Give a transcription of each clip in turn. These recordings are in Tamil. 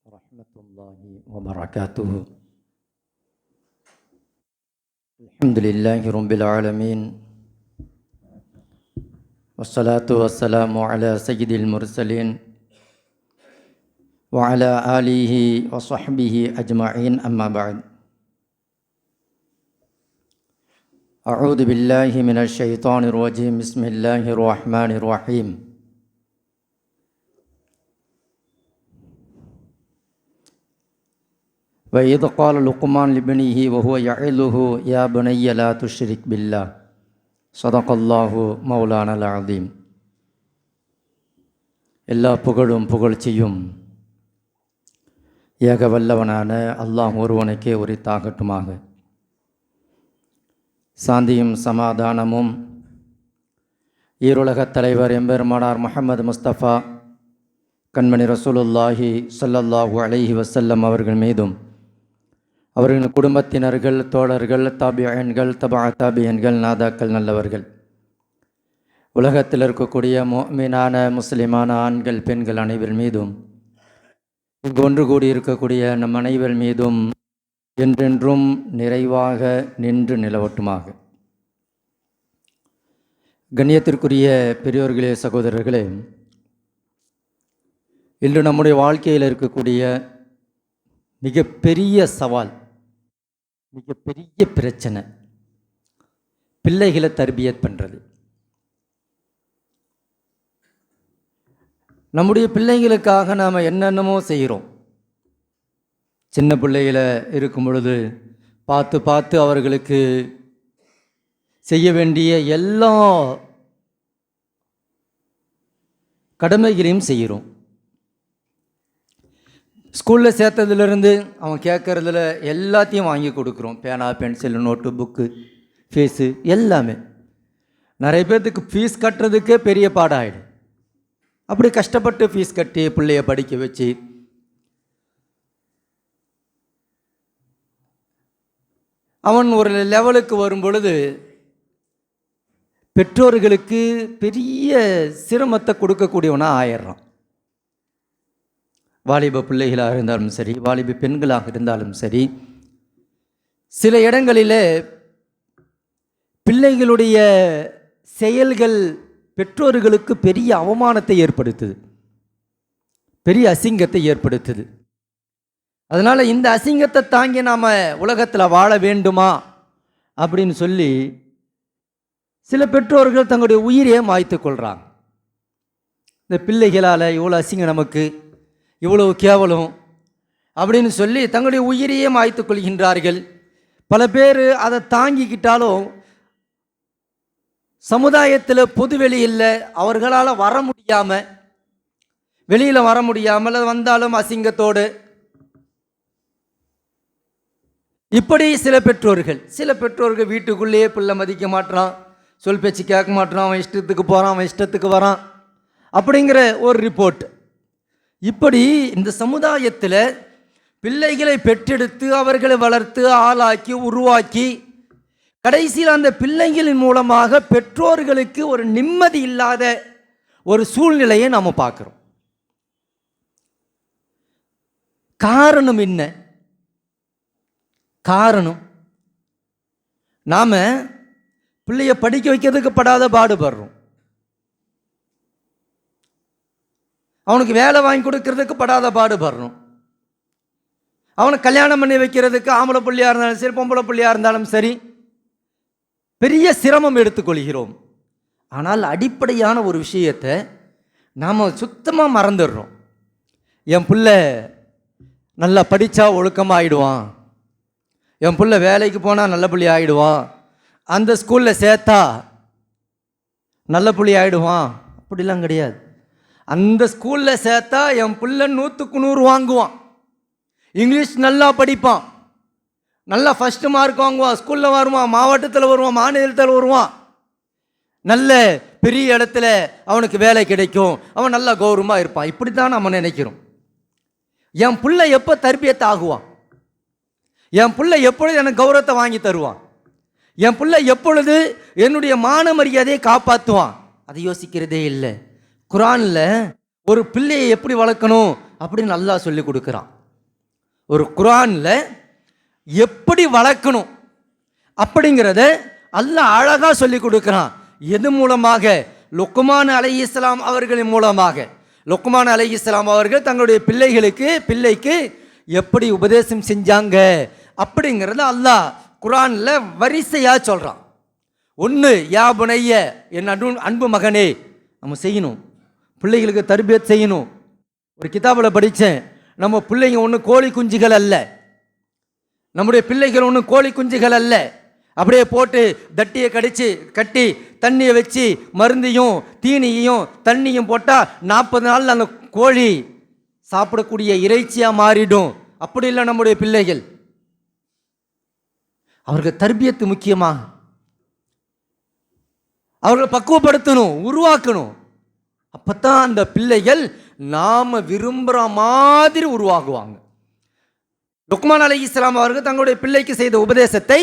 ورحمة الله وبركاته. الحمد لله رب العالمين. والصلاة والسلام على سيد المرسلين وعلى آله وصحبه أجمعين أما بعد. أعوذ بالله من الشيطان الرجيم. بسم الله الرحمن الرحيم. وإذ قال لقمان لابنه وهو يعظه يا بني لا تشرك بالله صدق الله مولانا العظيم எல்லா புகழும் புகழ்ச்சியும் ஏக வல்லவனான அல்லாஹ் ஒருவனுக்கே உரித்தாகட்டுமாக சாந்தியும் சமாதானமும் ஈருலகத் தலைவர் எம்பெருமானார் முஹம்மது முஸ்தபா கண்மணி ரசூலுல்லாஹி ஸல்லல்லாஹு அலைஹி வஸல்லம் அவர்கள் மீதும் அவர்களின் குடும்பத்தினர்கள் தோழர்கள் தாபியன்கள் தபா தாபியன்கள் நாதாக்கள் நல்லவர்கள். உலகத்தில் இருக்கக்கூடிய மோமீனான முஸ்லிமான ஆண்கள் பெண்கள் அனைவர் மீதும் இங்கு ஒன்று கூடி இருக்கக்கூடிய நம் அனைவர் மீதும் என்றென்றும் நிறைவாக நின்று நிலவட்டுமாக. கண்ணியத்திற்குரிய பெரியோர்களே சகோதரர்களே இன்று நம்முடைய வாழ்க்கையில் இருக்கக்கூடிய மிகப்பெரிய சவால் மிகப்பெரிய பிரச்சனை. பிள்ளைகளை தர்பியத் பண்ணுறது நம்முடைய பிள்ளைகளுக்காக நாம் என்னென்னமோ செய்கிறோம் சின்ன பிள்ளைகளை இருக்கும் பொழுது பார்த்து பார்த்து அவர்களுக்கு செய்ய வேண்டிய எல்லா கடமைகளையும் செய்கிறோம் ஸ்கூலில் சேர்த்ததுலேருந்து அவன் கேட்குறதுல எல்லாத்தையும் வாங்கி கொடுக்குறோம். பேனா பென்சில் நோட்டு புக்கு ஃபீஸு எல்லாமே. நிறைய பேர்த்துக்கு ஃபீஸ் கட்டுறதுக்கே பெரிய பாடாயிடும். அப்படி கஷ்டப்பட்டு ஃபீஸ் கட்டி பிள்ளைய படிக்க வச்சு அவன் ஒரு லெவலுக்கு வரும் பொழுது பெற்றோர்களுக்கு பெரிய சிரமத்தை கொடுக்கக்கூடியவனாக ஆயிடுறான். வாலிப பிள்ளைகளாக இருந்தாலும் சரி வாலிப பெண்களாக இருந்தாலும் சரி சில இடங்களில் பிள்ளைகளுடைய செயல்கள் பெற்றோர்களுக்கு பெரிய அவமானத்தை ஏற்படுத்துது பெரிய அசிங்கத்தை ஏற்படுத்துது. அதனால் இந்த அசிங்கத்தை தாங்கி நாம் உலகத்தில் வாழ வேண்டுமா அப்படின்னு சொல்லி சில பெற்றோர்கள் தங்களுடைய உயிரையே மாய்த்து கொள்கிறாங்க இந்த பிள்ளைகளால் இவ்வளோ அசிங்கம் நமக்கு இவ்வளவு கேவலம் அப்படின்னு சொல்லி தங்களுடைய உயிரையே மாய்த்து கொள்கின்றார்கள். பல பேர் அதை தாங்கிக்கிட்டாலும் சமுதாயத்தில் பொது வெளியில் அவர்களால் வர முடியாமல் வெளியில் வர முடியாமல் வந்தாலும் அசிங்கத்தோடு. இப்படி சில பெற்றோர்கள் சில பெற்றோர்கள் வீட்டுக்குள்ளேயே பிள்ளை மதிக்க மாட்டான் சொல் பேச்சு கேட்க மாட்டான் அவன் இஷ்டத்துக்கு போகிறான் அவன் இஷ்டத்துக்கு வரான் அப்படிங்கிற ஒரு ரிப்போர்ட் இப்படி இந்த சமுதாயத்தில் பிள்ளைகளை பெற்றெடுத்து அவர்களை வளர்த்து ஆளாக்கி உருவாக்கி கடைசியில் அந்த பிள்ளைகளின் மூலமாக பெற்றோர்களுக்கு ஒரு நிம்மதி இல்லாத ஒரு சூழ்நிலையை நாம் பார்க்குறோம். காரணம் என்ன? காரணம் நாம் பிள்ளைய படிக்க வைக்கிறதுக்கு படாத பாடுபடுறோம். அவனுக்கு வேலை வாங்கி கொடுக்கறதுக்கு படாத பாடுபடுறோம் அவனை கல்யாணம் பண்ணி வைக்கிறதுக்கு ஆம்பளை பிள்ளையாக இருந்தாலும் சரி பொம்பளை பிள்ளையாக இருந்தாலும் சரி பெரிய சிரமம் எடுத்துக்கொள்கிறோம். ஆனால் அடிப்படையான ஒரு விஷயத்தை நாம் சுத்தமாக மறந்துடுறோம். என் பிள்ளை நல்லா படித்தா ஒழுக்கமாக ஆகிடுவான் என் பிள்ளை வேலைக்கு போனால் நல்ல புள்ளி ஆகிடுவான் அந்த ஸ்கூலில் சேர்த்தா நல்ல புள்ளி ஆகிடுவான் அப்படிலாம் கிடையாது. அந்த ஸ்கூலில் சேர்த்தா என் பிள்ளை நூற்றுக்கு நூறு வாங்குவான். இங்கிலீஷ் நல்லா படிப்பான். நல்லா ஃபஸ்ட்டு மார்க் வாங்குவான். ஸ்கூலில் வருவான் மாவட்டத்தில் வருவான் மாநிலத்தில் வருவான். நல்ல பெரிய இடத்துல அவனுக்கு வேலை கிடைக்கும். அவன் நல்லா கௌரவமாக இருப்பான். இப்படி தான் நம்ம நினைக்கிறோம். என் பிள்ளை எப்போ தர்பியத்தை ஆகுவான்? என் பிள்ளை எப்பொழுது எனக்கு கௌரவத்தை வாங்கி தருவான்? என் பிள்ளை எப்பொழுது என்னுடைய மான மரியாதையை காப்பாற்றுவான் அதை யோசிக்கிறதே இல்லை. குரானில் ஒரு பிள்ளையை எப்படி வளர்க்கணும் அப்படின்னு நல்லா சொல்லி கொடுக்குறான். ஒரு குரானில் எப்படி வளர்க்கணும் அப்படிங்கிறத அல்லாஹ் அழகாக சொல்லி கொடுக்குறான். எது மூலமாக? லொக்குமான் அலை இஸ்லாம் அவர்களின் மூலமாக. லுக்குமான் அலை இஸ்லாம் அவர்கள் தங்களுடைய பிள்ளைகளுக்கு பிள்ளைக்கு எப்படி உபதேசம் செஞ்சாங்க அப்படிங்கிறத அல்லாஹ் குரானில் வரிசையாக சொல்கிறான் ஒன்று யா புனைய என் அன்பு அன்பு மகனே நம்ம செய்யணும். பிள்ளைகளுக்கு தர்பியத் செய்யணும். ஒரு கிதாபில் படித்தேன் நம்ம பிள்ளைங்க ஒன்றும் கோழி குஞ்சுகள் அல்ல. நம்முடைய பிள்ளைகள் ஒன்றும் கோழி குஞ்சுகள் அல்ல. அப்படியே போட்டு தட்டியை கடிச்சு கட்டி தண்ணியை வச்சு மருந்தையும் தீனியையும் தண்ணியும் போட்டால் நாற்பது நாளில் அந்த கோழி சாப்பிடக்கூடிய இறைச்சியாக மாறிடும். அப்படி இல்லை நம்முடைய பிள்ளைகள். அவர்கள் தர்பியத்து முக்கியமாக. அவர்களை பக்குவப்படுத்தணும் உருவாக்கணும். அப்போத்தான் அந்த பிள்ளைகள் நாம் விரும்புகிற மாதிரி உருவாகுவாங்க. லுக்மான் அலி இஸ்லாம் அவர்கள் தங்களுடைய பிள்ளைக்கு செய்த உபதேசத்தை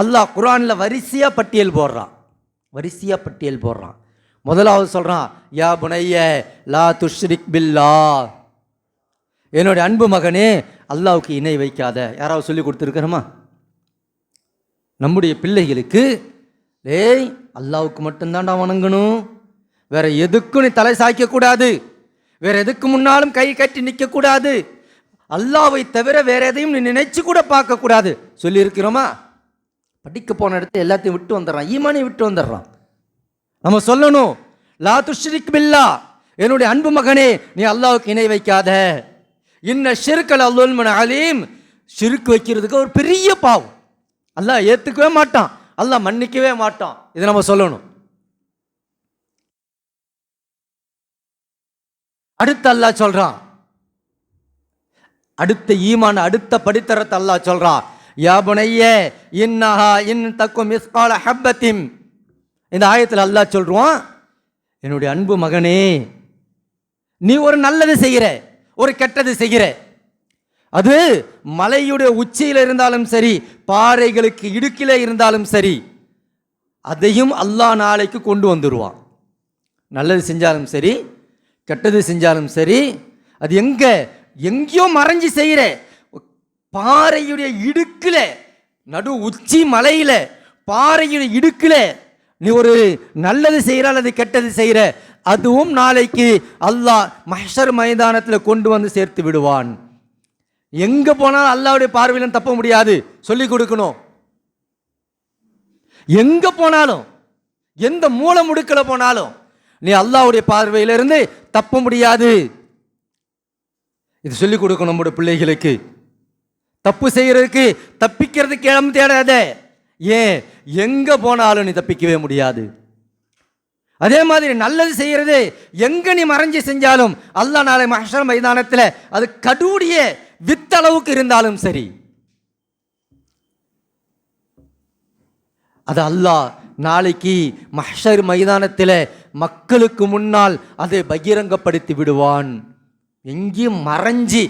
அல்லாஹ் குரானில் வரிசையாக பட்டியல் போடுறான். வரிசையாக பட்டியல் போடுறான். முதலாவது சொல்கிறான் யா புனைய லா துஷ்ரிக் பில்லா என்னுடைய அன்பு மகனே அல்லாவுக்கு இணை வைக்காத. யாராவது சொல்லி கொடுத்துருக்கிறோமா நம்முடைய பிள்ளைகளுக்கு ஏய் அல்லாவுக்கு மட்டும்தான்டா வணங்கணும். வேற எதுக்கும் நீ தலை சாய்க்கக்கூடாது. வேற எதுக்கு முன்னாலும் கை கட்டி நிற்கக்கூடாது அல்லாவை தவிர வேற எதையும் நீ நினைச்சு கூட பார்க்கக்கூடாது. சொல்லியிருக்கிறோமா? படிக்க போன இடத்துல எல்லாத்தையும் விட்டு வந்துடுறான். ஈமானையும் விட்டு வந்துடுறான். நம்ம சொல்லணும் லா துஷ்ரிக் பில்லா. என்னுடைய அன்பு மகனே நீ அல்லாவுக்கு இணை வைக்காத. இன்ன ஷிருக்கல் அல்லுல்மன் அலீம். ஷிருக்கு வைக்கிறதுக்கு ஒரு பெரிய பாவம். அல்லாஹ் ஏற்றுக்கவே மாட்டான். அல்லாஹ் மன்னிக்கவே மாட்டான். இதை நம்ம சொல்லணும். அடுத்து அல்லாஹ் சொல்றான். அடுத்த ஈமான் அடுத்த படித்தரத்தை அல்லாஹ் சொல்றான். யா இன்னஹா இன் தக்கும் மிஸ்கால ஹப்பத்திம். இந்த ஆயத்தில் அல்லாஹ் சொல்றான் என்னுடைய அன்பு மகனே நீ ஒரு நல்லது செய்கிற ஒரு கெட்டது செய்கிற. அது மலையுடைய உச்சியில் இருந்தாலும் சரி பாறைகளுக்கு இடுக்கில இருந்தாலும் சரி அதையும் அல்லாஹ் நாளைக்கு கொண்டு வந்துடுவான் நல்லது செஞ்சாலும் சரி கெட்டது செஞ்சாலும் சரி அது எங்க எங்கேயோ மறைஞ்சு செய்கிற பாறையுடைய இடுக்கில் நடு உச்சி மலையில் பாறையுடைய இடுக்கில் நீ ஒரு நல்லது செய்கிற அல்லது கெட்டது செய்கிற அதுவும் நாளைக்கு அல்லாஹ் மஹர் மைதானத்தில் கொண்டு வந்து சேர்த்து விடுவான். எங்கே போனாலும் அல்லாவுடைய பார்வையிலும் தப்ப முடியாது. சொல்லி கொடுக்கணும். எங்கே போனாலும் எந்த மூளை முடுக்கில் போனாலும் நீ அல்லாவுடைய பார்வையிலிருந்து தப்ப முடியாது. இது சொல்லிக் கொடுக்கணும் நம்முடைய பிள்ளைகளுக்கு. தப்பு செய்யறதுக்கு தப்பிக்கிறதுக்கு இடம் தேடாத. ஏன்? எங்க போனாலும் நீ தப்பிக்கவே முடியாது. அதே மாதிரி நல்லது செய்யறது எங்க நீ மறைஞ்சு செஞ்சாலும் அல்லாஹ் நாளை மஹ்ஷர் மைதானத்தில் அது கடூடிய வித்தளவுக்கு இருந்தாலும் சரி. அது அல்லாஹ் நாளைக்கு மஹர் மைதானத்தில் மக்களுக்கு முன்னால் அதை பகிரங்கப்படுத்தி விடுவான். எங்கேயும் மறைஞ்சி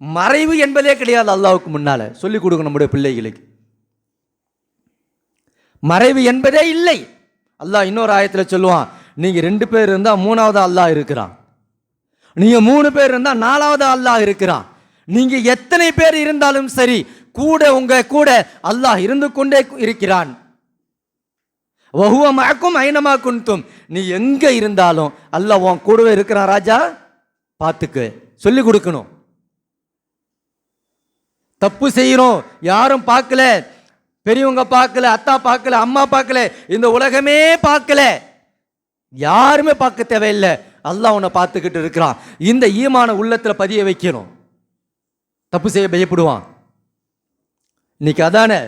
மறைவு என்பதே கிடையாது அல்லாவுக்கு முன்னால். சொல்லிக் கொடுங்க நம்முடைய பிள்ளைகளுக்கு. மறைவு என்பதே இல்லை. அல்லாஹ் இன்னொரு ஆயத்தில் சொல்லுவான் நீங்கள் ரெண்டு பேர் இருந்தால் மூணாவது அல்லாஹ் இருக்கிறான். நீங்கள் மூணு பேர் இருந்தால் நாலாவது அல்லாஹ் இருக்கிறான். நீங்கள் எத்தனை பேர் இருந்தாலும் சரி கூட உங்கள் கூட அல்லாஹ் இருந்து கொண்டே இருக்கிறான். வகுவமாக்கும் ஐனமா குன்தும். நீ எங்கே இருந்தாலும் அல்ல உன் கூடவே இருக்கிறான் ராஜா பார்த்துக்கு சொல்லி கொடுக்கணும். தப்பு செய்கிறோம் யாரும் பார்க்கல பெரியவங்க பார்க்கல அத்தா பார்க்கல அம்மா பார்க்கல இந்த உலகமே பார்க்கல. யாருமே பார்க்க தேவையில்லை. அல்லாஹ் உன்னை பார்த்துக்கிட்டு இருக்கிறான். இந்த ஈமான உள்ளத்தில் பதிய வைக்கணும். தப்பு செய்ய பயப்படுவான். இன்னைக்கு அதானே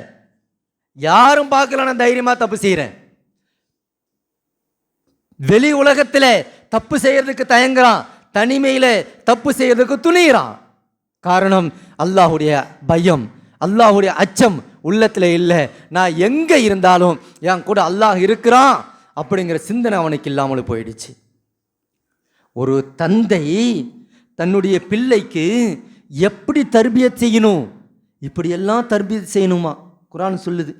யாரும் பார்க்கலன்னு நான் தப்பு செய்கிறேன் வெளி உலகத்தில் தப்பு செய்யறதுக்கு தயங்குறான். தனிமையில் தப்பு செய்யறதுக்கு துணிகிறான் காரணம் அல்லாஹுடைய பயம் அல்லாஹுடைய அச்சம் உள்ளத்தில் இல்லை. நான் எங்கே இருந்தாலும் என் கூட அல்லாஹ் இருக்கிறான் அப்படிங்கிற சிந்தனை அவனுக்கு இல்லாமல் போயிடுச்சு. ஒரு தந்தை தன்னுடைய பிள்ளைக்கு எப்படி தர்பியத் செய்யணும்? இப்படியெல்லாம் தர்பியத் செய்யணுமா? குரான் சொல்லுது.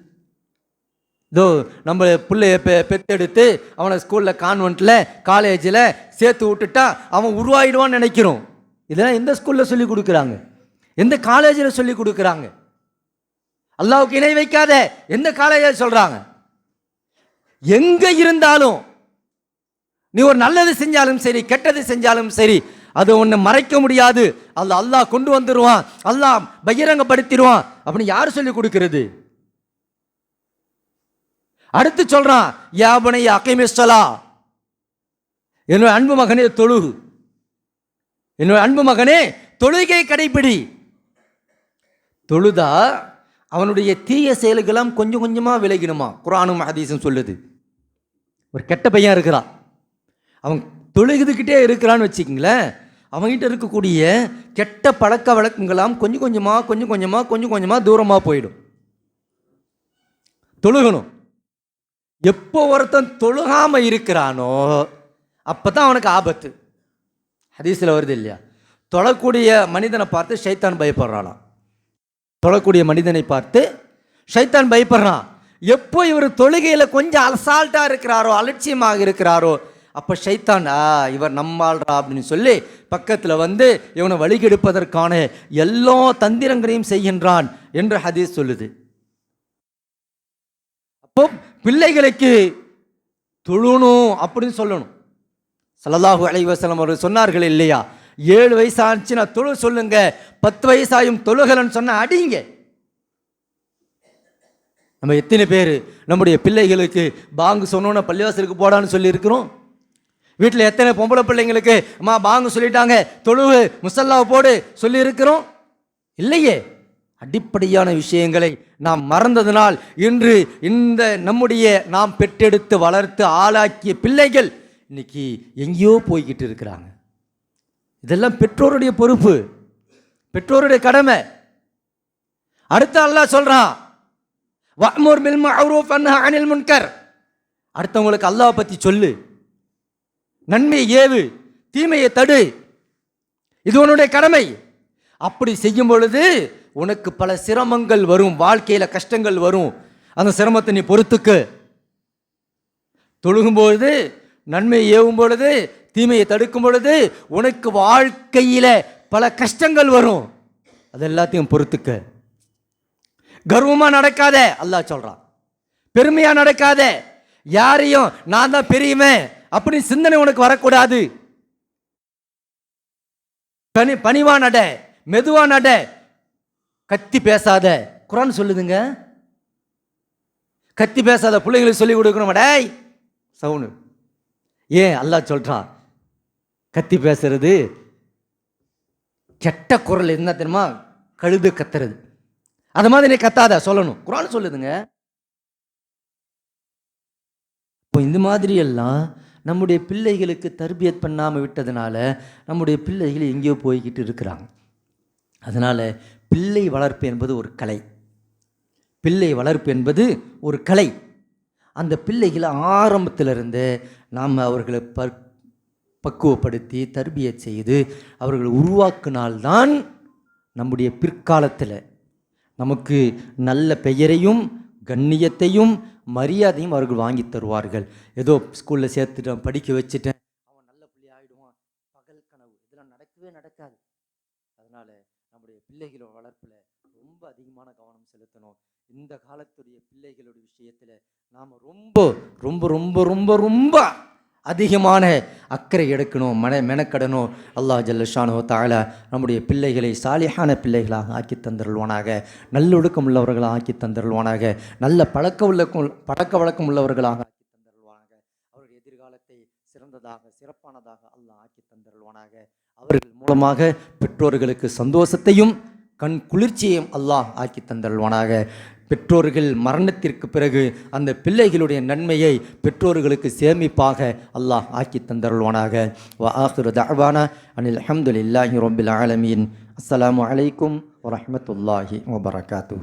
இதோ நம்ம பிள்ளைய பெ பெத்தெடுத்து அவனை ஸ்கூலில் கான்வெண்ட்டில் காலேஜில் சேர்த்து விட்டுட்டா அவன் உருவாயிடுவான்னு நினைக்கிறோம். இதெல்லாம் எந்த ஸ்கூலில் சொல்லி கொடுக்குறாங்க? எந்த காலேஜில் சொல்லி கொடுக்குறாங்க? அல்லாவுக்கு இணை வைக்காத எந்த காலேஜில் சொல்கிறாங்க எங்கே இருந்தாலும் நீ ஒரு நல்லது செஞ்சாலும் சரி கெட்டது செஞ்சாலும் சரி அது ஒன்று மறைக்க முடியாது. அல்ல அல்லாஹ் கொண்டு வந்துடுவான் அல்லாஹ் பகிரங்கப்படுத்திடுவான். அப்படின்னு யார் சொல்லி கொடுக்கறது? அடுத்து சொல்கிறான் யாபனை அகைமிஸ்டலா என்னோட அன்பு மகனே தொழுகு என்னோட அன்பு மகனே தொழுகை கடைப்பிடி. தொழுதா அவனுடைய தீய செயல்களெல்லாம் கொஞ்சம் கொஞ்சமாக விலகிடுமா? குரானும் ஹதீஸும் சொல்லுது. ஒரு கெட்ட பையன் இருக்கிறான். அவன் தொழுகுதுக்கிட்டே இருக்கிறான்னு வச்சுக்கிங்களேன் அவன்கிட்ட இருக்கக்கூடிய கெட்ட பழக்க வழக்கங்களாம் கொஞ்சம் கொஞ்சமாக கொஞ்சம் கொஞ்சமாக கொஞ்சம் கொஞ்சமாக தூரமாக போயிடும். தொழுகணும். எப்போ ஒருத்தன் தொழுகாமல் இருக்கிறானோ அப்போ தான் அவனுக்கு ஆபத்து. ஹதீஸில் வருது இல்லையா? தொழக்கூடிய மனிதனை பார்த்து ஷைத்தான் பயப்படுறானாம். தொழக்கூடிய மனிதனை பார்த்து ஷைத்தான் பயப்படுறான். எப்போ இவர் தொழுகையில் கொஞ்சம் அலசால்ட்டாக இருக்கிறாரோ அலட்சியமாக இருக்கிறாரோ அப்போ ஷைத்தான் ஆ இவர் நம்மாள்றா அப்படின்னு சொல்லி பக்கத்தில் வந்து இவனை வழிகெடுப்பதற்கான எல்லா தந்திரங்களையும் செய்கின்றான் என்று ஹதீஸ் சொல்லுது. அப்போ பிள்ளைகளுக்கு தொழுணும் அப்படின்னு சொல்லணும். ஸல்லல்லாஹு அலைஹி அவர் அவர்கள் சொன்னார்கள் இல்லையா? ஏழு வயசு ஆச்சுன்னா தொழு சொல்லுங்க. பத்து வயசாயும் தொழுகலன்னு சொன்ன அடிங்க. நம்ம எத்தனை பேர் நம்முடைய பிள்ளைகளுக்கு பாங்கு சொன்னோன்னு பள்ளிவாசலுக்கு போடான்னு சொல்லி இருக்கிறோம் வீட்டில் எத்தனை பொம்பளை பிள்ளைங்களுக்கு அம்மா பாங்கு சொல்லிட்டாங்க தொழுவு முசல்லாவை போடு சொல்லியிருக்கிறோம். இல்லையே. அடிப்படையான விஷயங்களை நாம் மறந்ததனால் இன்று இந்த நம்முடைய நாம் பெற்றெடுத்து வளர்த்து ஆளாக்கிய பிள்ளைகள் இன்னைக்கு எங்கேயோ போய்கிட்டு இருக்கிறாங்க. இதெல்லாம் பெற்றோருடைய பொறுப்பு. பெற்றோருடைய கடமை. அடுத்த அல்லாஹ் சொல்றான். வஅமுர் பில் மஅரூஃப் அனில் முன்கர் அடுத்தவங்களுக்கு அல்லாஹ் பற்றி சொல்லு. நன்மை ஏவு. தீமையை தடு. இது உன்னுடைய கடமை. அப்படி செய்யும் பொழுது உனக்கு பல சிரமங்கள் வரும் வாழ்க்கையில கஷ்டங்கள் வரும். அந்த சிரமத்தை நீ பொறுத்துக்கு. தொழுகும்பொழுது நன்மை ஏவும் பொழுது தீமையை தடுக்கும் பொழுது உனக்கு வாழ்க்கையில பல கஷ்டங்கள் வரும். அது எல்லாத்தையும் பொறுத்துக்க. கர்வமா நடக்காத அல்லாஹ் சொல்றான். பெருமையா நடக்காத யாரையும் நான் தான் பெரியவன் அப்படி சிந்தனை உனக்கு வரக்கூடாது. பணி பணிவா நட மெதுவா நட கத்தி பேசாத. குரான் சொல்லுதுங்க. கத்தி பேசாத பிள்ளைங்களுக்கு சொல்லி கொடுக்கணும்? டேய் சவுனு. ஏன் அல்லாஹ் சொல்கிறான் கத்தி பேசுறது கெட்ட குரல் என்ன தெரியுமா? கழுது கத்துறது. அது மாதிரி நீ கத்தாத சொல்லணும். குரான் சொல்லுதுங்க. இப்போ இந்த மாதிரி எல்லாம் நம்முடைய பிள்ளைகளுக்கு தர்பியத் பண்ணாமல் விட்டதுனால நம்முடைய பிள்ளைகள் எங்கேயோ போய்கிட்டு இருக்கிறாங்க. அதனால் பிள்ளை வளர்ப்பு என்பது ஒரு கலை. பிள்ளை வளர்ப்பு என்பது ஒரு கலை. அந்த பிள்ளைகளை ஆரம்பத்திலிருந்து நாம் அவர்களை ப பக்குவப்படுத்தி தர்பியை செய்து அவர்களை உருவாக்கினால்தான் நம்முடைய பிற்காலத்தில் நமக்கு நல்ல பெயரையும் கண்ணியத்தையும் மரியாதையும் அவர்கள் வாங்கி தருவார்கள். ஏதோ ஸ்கூலில் சேர்த்துட்டேன் படிக்க வச்சுட்டேன் அவன் நல்ல பிள்ளை ஆகிடுவான் பகல் கனவு. இதெல்லாம் நடக்கவே நடக்காது. அதனால் நம்முடைய பிள்ளைகளோட வளர்ப்பில் ரொம்ப அதிகமான கவனம் செலுத்தணும். இந்த காலத்துடைய பிள்ளைகளுடைய விஷயத்தில் நாம் ரொம்ப ரொம்ப ரொம்ப ரொம்ப ரொம்ப அதிகமான அக்கறை எடுக்கணும் மன மெனக்கடணும். அல்லாஹ் ஜல்லஷானோ தாழ நம்முடைய பிள்ளைகளை சாலிஹான பிள்ளைகளாக ஆக்கி தந்தருள்வானாக. நல்லொழுக்கம் உள்ளவர்களாக ஆக்கி தந்தருள்வானாக. நல்ல பழக்க உள்ள பழக்க வழக்கம் உள்ளவர்களாக ஆக்கி தந்தருள்வானாக அவருடைய எதிர்காலத்தை சிறந்ததாக சிறப்பானதாக அல்லாஹ் ஆக்கி தந்தருள்வானாக. அவர்கள் மூலமாக பெற்றோர்களுக்கு சந்தோஷத்தையும் கண் குளிர்ச்சியையும் அல்லாஹ் ஆக்கி தந்தருள்வானாக. பெற்றோர்கள் மரணத்திற்கு பிறகு அந்த பிள்ளைகளுடைய நன்மையை பெற்றோர்களுக்கு சேமிப்பாக அல்லாஹ் ஆக்கி தந்தருள்வானாக. வ ஆஹிரு தஅவானா அனில் அஹமதுல்லாஹி ரொபில் ஆலமீன். அஸ்லாம் வலைக்கும் வரமத்துல்லாஹி வபரகாத்து